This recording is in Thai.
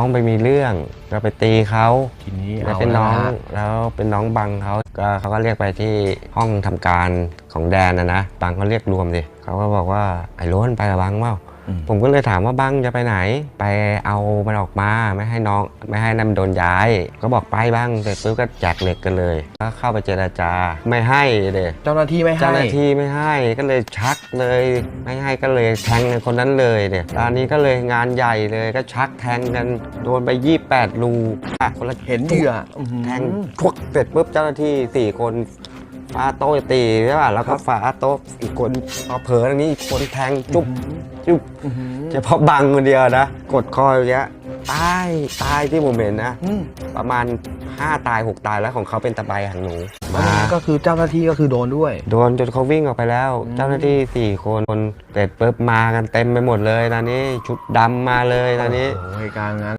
น้องไปมีเรื่องก็ไปตีเขาทีนี้แล้วเอาเป็นน้องแล้วะแล้วเป็นน้องบังเขาก็เขาก็เรียกไปที่ห้องทำการของแดนนะนะบังเขาเรียกรวมดิเขาก็บอกว่าไอ้โล้นไปกับบังเปล่าอืม ผมก็เลยถามว่าบังจะไปไหน ไปเอามันออกมาไม่ให้น้องไม่ให้นั่นมันโดนย้าย ก็บอกไปบ้างเสร็จปุ๊บก็แจกเหล็กกันเลยก็เข้าไปเจรจาไม่ให้เด็เจ้าหน้าที่ไม่ให้เจ้าหน้าที่ไม่ให้ก็เลยชักเลย ไม่ให้ก็เลยแทงคนนั้นเลยเนี่ยตอนนี้ก็เลยงานใหญ่เลยก็ชักแทงกันโดนไป28รูอะคนละเห็นเหยื่ออื้อหือแทงทวกเสร็จปุ๊บเจ้าหน้าที่4คน ฟาโต้ตีใช่ป่ะแล้วก็ฟาโต้อีกคนเอาเผลอตรงนี้อีกคนแทงจุ๊บจุ๊บอื้อหือเฉพาะบังคนเดียวนะ กดคออย่างเงี้ยตายตายที่ผมเห็นนะอืมประมาณ 5 ตาย 6 ตายแล้วของเขาเป็นตะไบหางหนูเพราะฉะนั้นก็คือเจ้าหน้าที่ก็คือโดนด้วย โดนจนเขาวิ่งออกไปแล้วอืมเจ้าหน้าที่ 4 คนเสร็จปุ๊บมากันเต็มไปหมดเลยตอนนี้ชุดดำมาเลยตอนนี้โอ้โหเหตุการณ์งั้น